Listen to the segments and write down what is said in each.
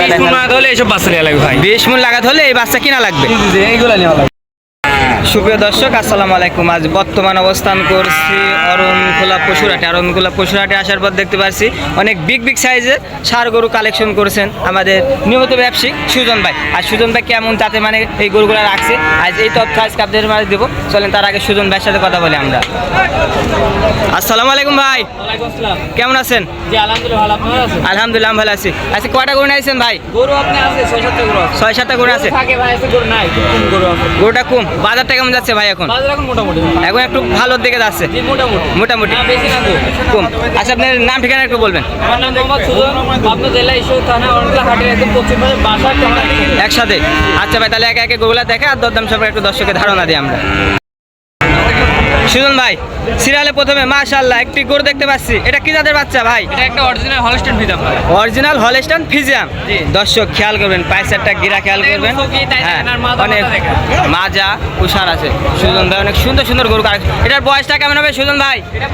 বিশ মন লাগাতে হলে এইসব বাচ্চা লাগবে ভাই। বিশ মন লাগাতে হলে এই বাচ্চা কিনা লাগবে। এইগুলো নেওয়া লাগবে। সুপ্রিয় দর্শক আসসালামু আলাইকুম। আজ বর্তমান অবস্থান করছি অরণখোলা পশুরাটে অরণখোলা পশুরাটে আসার পর দেখতে পাচ্ছি অনেক বিগ বিগ সাইজের সার গরু কালেকশন করেছেন আমাদের নিয়মিত ব্যবসায়িক সুজন ভাই। আর সুজন ভাই কেমন তাতে মানে এই গরুগুলো রাখছে? আজ এই তথ্য আজকে আপনাদের মাঝে দেবো। চলেন তার আগে সুজন ভাইয়ের সাথে কথা বলি আমরা। আসসালামু আলাইকুম ভাই। কেমন আছেন? আলহামদুলিল্লাহ ভালো। আছি। আজকে কয়টা গরু নিয়েছেন ভাই? গরু আপনি আছে ছয় সাতটা গরু ছয় সাতটা গরু আছে। থাকে ভাই আছে গরু নাই গরু আছে। গরুটা কম? বাজারটা কেমন যাচ্ছে ভাই এখন? বাজার এখন মোটামুটি। এখন একটু ভালোর দিকে যাচ্ছে? মোটামুটি। মোটামুটি। বেশি কম। আচ্ছা আপনার নাম ঠিকানা একটু বলবেন। আমার নাম মোহাম্মদ সুজন পাবনা জেলা ইস্যু থানা অরণকুলা হাটের একদম পশ্চিম বাসা একসাথে। আচ্ছা ভাই তাহলে একে একে গোগুলা দেখে আর দরদাম সবাই একটু দর্শকের ধারণা দিই আমরা। সুজন ভাই সিরিয়ালে প্রথমে মাশাআল্লাহ একটি গরু দেখতে পাচ্ছি। এটা কি জাতের বাচ্চা ভাই? এটা একটা অরিজিনাল হলস্টেন ফিজাম ভাই। অরিজিনাল হলস্টান ফিজাম দর্শক খেয়াল করবেন পাইসারটা গিরা খেয়াল করবেন। হ্যাঁ, মাজা অনেক মাজা। উষার আছে। সুজন ভাই অনেক সুন্দর সুন্দর গরু এটার বয়সটা কেমন হবে সুজন ভাই? এটা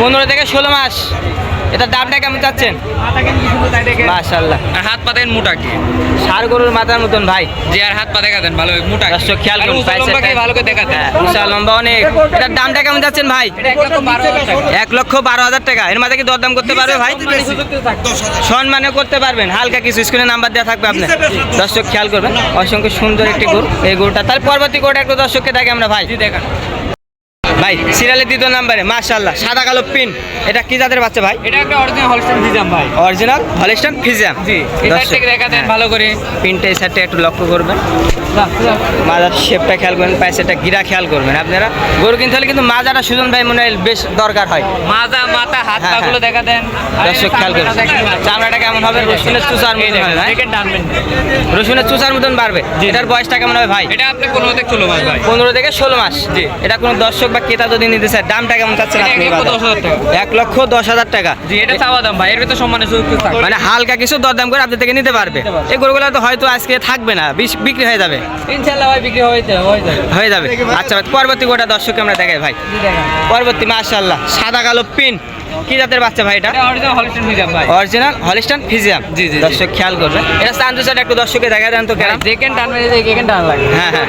পনেরো থেকে ষোলো মাস। এটার দামটা কেমন চাচ্ছেন? আর হাত পা দেখেন মোটা কি? ষাড় গরুর মাথার মতন ভাই। যে আর হাত পা দেখা দেন ভালো মোটা। দর্শক খেয়াল করুন ভালো করে দেখা দেন হ্যাঁ, লম্বা অনেক। এটার দামটা কেমন যাচ্ছেন ভাই? এক লক্ষ বারো হাজার টাকা। এর মাঝে কি দরদাম করতে পারবে ভাই? সম্মানী করতে পারবেন। হালকা কিছু স্ক্রিনে নাম্বার দেওয়া থাকবে আপনার। দর্শক খেয়াল করবেন। অসংখ্য সুন্দর একটি গরু। এই গরুটা তার পরবর্তী গরুটা একটু দর্শককে দেখে আমরা ভাই। জি দেখান। ভাই সিরিয়ালের দ্বিতীয় নাম্বারে মাশাল্লাহ সাদা কালো পিন এটা কি জাতের বাচ্চা ভাই? এটা একটা অরিজিনাল হলস্টেন ফিজাম ভাই। অরিজিনাল হলিস্টান ফিজাম জি এই সাইড থেকে দেখা দেন ভালো করে। পিনটা এই সাইডটা একটু লক্ষ্য করবেন। মাজার শেপটা খেয়াল করবেন পায়েসেটা গিরা খেয়াল করবেন আপনারা। গরু কিনতে হলে কিন্তু মাজাটা সুজন ভাই মনে হয় বেশ দরকার হয়। মাজা মাথা হাত হ্যাঁ, পা গুলো হ্যাঁ। দেখা দেন। দর্শক খেয়াল করবেন চামড়াটা কেমন হবে? রসুনের চুচার মতন রসুনের চুচার মতন বাড়বে। এটার বয়সটা কেমন হবে ভাই? এটা আপনি পনেরো থেকে ষোলো মাস ভাই। পনেরো থেকে ষোলো মাস। জি। এটা কোনো দর্শক বা ক্রেতা যদি নিতে চায় দামটা কেমন চাচ্ছেন আপনি এক লক্ষ দশ হাজার টাকা। জি এটা চাওয়া দাম ভাই। এর ভিতরে সম্মানের সুযোগ মানে হালকা কিছু দরদাম করে আপনার থেকে নিতে পারবে। এই গরুগুলো তো হয়তো আজকে থাকবে না বিক্রি হয়ে যাবে। ইনশাল্লাহ ভাই বিক্রি হয়ে যাবে হয়ে যাবে। আচ্ছা ভাই পরবর্তী গোটা দর্শককে আমরা দেখাই ভাই? পরবর্তী মাশাল্লাহ সাদা কালো পিন। কি জাতের বাচ্চা ভাই এটা? অরিজিনাল হলস্টেন ফিজিয়াম জি, জি। দর্শক খেয়াল করবেন। এটা চান্দু সাইড একটু দর্শকে দেখা দেন তো যেখানে টানবেন এই যেখানে টান লাগে। হ্যাঁ, হ্যাঁ।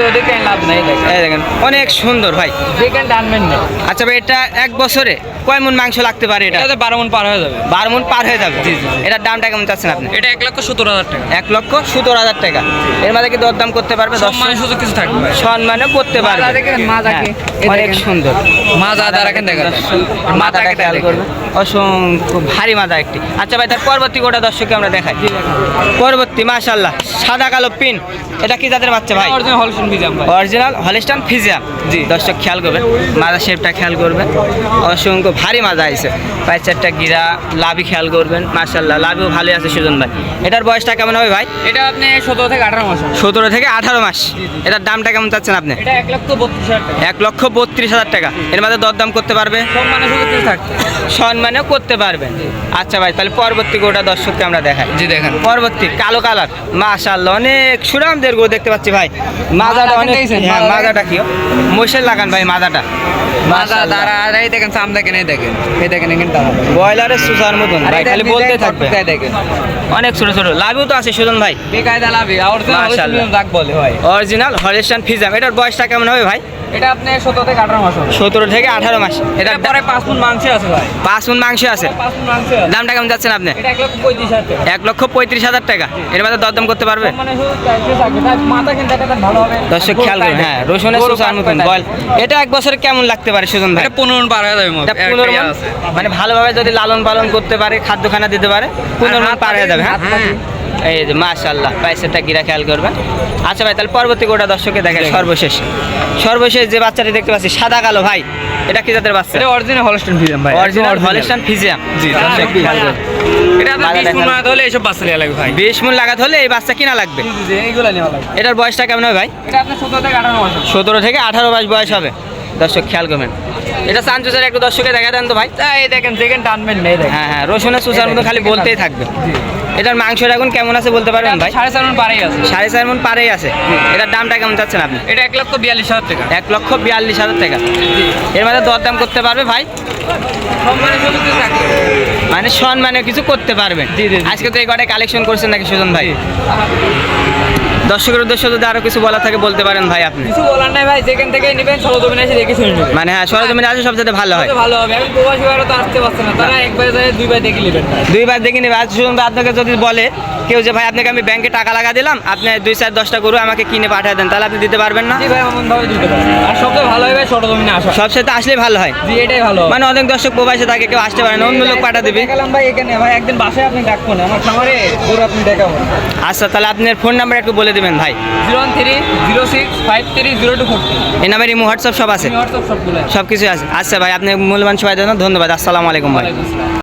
লাভ নাই এই দেখেন অনেক সুন্দর ভাই। যেখানে টানবেন না আচ্ছা ভাই এটা এক বছরে কয় মন মাংস লাগতে পারে এটা? এটাতে বারো মন পার হয়ে যাবে। বারো মন পার হয়ে যাবে? জি, জি। এটার দামটা কেমন চাচ্ছেন আপনি? এটা এক লক্ষ সত্তর হাজার টাকা। এক লক্ষ সতেরো হাজার টাকা। এর মাঝে কি দরদাম করতে পারবে? সম্মানের সুযোগ কিছু থাকবে। সম্মানও করতে পারবে। মাজা দেখেন, মাজাকে। হ্যাঁ, অনেক সুন্দর। মাজা আদা রাখেন দেখা মাথাকে খেয়াল করবে। অসংখ্য ভারী মাথা একটি। আচ্ছা ভাই তার পরবর্তী গোটা দর্শককে আমরা দেখাই। পরবর্তী মাশাল্লাহ সাদা কালো পিন। এটা কি জাতের বাচ্চা ভাই? অরিজিনাল হলস্টেন ভিজাম ভাই। অরিজিনাল হলিস্টান ফিজিয়াম জি। দর্শক খেয়াল করবেন। মাজা শেপটা খেয়াল করবেন। অসংখ্য ভারী মাজা আছে ভাই চারটা গিরা লাভি খেয়াল করবেন মাশাল্লাহ লাভিও ভালো আছে সুজন ভাই। এটার বয়সটা কেমন হবে ভাই? এটা আপনি সতেরো থেকে আঠারো মাস সতেরো থেকে আঠারো মাস। এটার দামটা কেমন চাচ্ছেন আপনি? এটা এক লক্ষ বত্রিশ হাজার টাকা। এর মধ্যে দরদাম করতে পারবে? সম্মানেও করতে পারবেন। আচ্ছা ভাই তাহলে পরবর্তী গোটা দর্শককে আমরা দেখাই। জি দেখেন। পরবর্তী কালো কালার। মাশাল্লাহ অনেক সুরামদের গো দেখতে পাচ্ছি ভাই। মাজাটা অনেক হ্যাঁ মাজাটা কি? মহিষের লাগান ভাই মাজাটা। মাজা দাঁড়া দেখেন সাম দেখেন এই দেখেন এই দেখেন এখানে দাঁড়া ব্রয়লারের সুসার মতন ভাই খালি বলতে থাকবে। এই দেখেন। অনেক ছোট ছোট। লাভও তো আছে সুজন ভাই। বেকায়দা লাভি অরিজিনাল। দাগ বলে ভাই। অরিজিনাল হলিস্টান ফিজাম এটার বয়সটা কেমন হবে ভাই? এটা আপনি সতেরো থেকে আঠারো মাস হবে। থেকে আঠারো মাস। এটা পরে পাঁচ ফুট মাংস আছে ভাই। পাঁচ মন মাংস আছে। মাংস দামটা কেমন যাচ্ছেন আপনি? এটা এক লক্ষ পঁয়ত্রিশ হাজার টাকা। টাকা। এর মধ্যে দরদাম করতে পারবে? মানে মাথা কিন্তু ভালো হবে। দর্শক খেয়াল করুন হ্যাঁ রসুনের সুসার মতন বল। এটা এক বছরে কেমন লাগতে পারে সুজন ভাই? এটা পনেরো পার হয়ে যাবে এটা মানে ভালোভাবে যদি লালন পালন করতে পারে খাদ্য খানা দিতে পারে পনেরো মণ পার হয়ে যাবে হ্যাঁ? এই যে মাশাল্লাহ পাইসেরটা গিরা খেয়াল করবেন। আচ্ছা ভাই তাহলে পরবর্তী গোটা দর্শকে দেখেন সর্বশেষ। সর্বশেষ যে বাচ্চাটি দেখতে পাচ্ছি সাদা কালো ভাই এটা কি জাতের বাচ্চা? এটা অরিজিনাল হলস্টেন ফিজাম ভাই। অরিজিনাল হলিস্টান ফিজিয়াম জি, দর্শক খেয়াল করুন এটা আপনার মাজা বিশ মন দেখান। লাগাতে হলে এইসব বাচ্চা লাগবে ভাই। বিশ মন লাগাতে হলে এই বাচ্চা কিনা লাগবে? জি জি এইগুলো নেওয়া লাগবে। এটার বয়সটা কেমন হবে ভাই? এটা আপনার সতেরো থেকে আঠারো মাস হবে। সতেরো থেকে আঠারো মাস বয়স হবে। দর্শক খেয়াল করবেন। এটা সানচুসের একটু দর্শকে দেখা দেন তো ভাই। এই দেখেন যেখানে টানবেন নেই দেখেন। হ্যাঁ হ্যাঁ রসুনের সুসার মতো খালি বলতেই থাকবে। এটার মাংসটা এখন কেমন আছে বলতে পারবেন ভাই? সাড়ে চার মন পারেই আছে। সাড়ে চার মন পারেই আছে। এটার দামটা কেমন চাচ্ছেন আপনি? এটা এক লক্ষ বিয়াল্লিশ হাজার টাকা। এক লক্ষ বিয়াল্লিশ হাজার টাকা। এর মধ্যে দরদাম করতে পারবে ভাই? মানে সম্মানে কিছু করতে পারবেন। আজকে তো এই কটাই কালেকশন করছেন নাকি সুজন ভাই? দর্শকের উদ্দেশ্য যদি আরও কিছু বলা থাকে বলতে পারেন ভাই আপনি। কিছু বলার নাই ভাই যেখান থেকে নেবেন সরজমিনে এসে দেখে শুনে নেবেন। মানে হ্যাঁ সরজমিনে আসলে সবচেয়ে ভালো হয়। ভালো হবে। এখন প্রবাসী ভাইরা তো আসতে পারছে না তারা একবার যায় দুইবার দেখে নেবেন দুইবার দেখে নেবে। আজ ভাই আপনাকে যদি বলে কেউ যে ভাই আপনাকে আমি ব্যাংকে টাকা লাগা দিলাম আপনি দুই চার দশটা গরু আমাকে কিনে পাঠিয়ে দেন তাহলে আপনি দিতে পারবেন না? ভাই ভাবে দিতে পারে আর সবচেয়ে ভালো হবে সরজমিনে আসা। সবচেয়ে তো আসলে ভালো হয়। জি এটাই ভালো মানে অনেক দর্শক প্রবাসে থাকে কেউ আসতে পারে না অন্য লোক পাঠা দিবে। দেখালাম ভাই এখানে ভাই একদিন বাসায় আপনি ডাকবো না। আমার খামারে গরু আপনি দেখাবো আচ্ছা তাহলে আপনার ফোন নাম্বার একটু বলে দিবেন ভাই? Zero one three zero six five three zero two four এই নাম্বার ইমো হোয়াটসঅ্যাপ সব আছে? হোয়াটসঅ্যাপ সব কিছু আছে। আচ্ছা ভাই আপনি মূল্যবান সবাই জন্য ধন্যবাদ। আসসালামু আলাইকুম ভাই।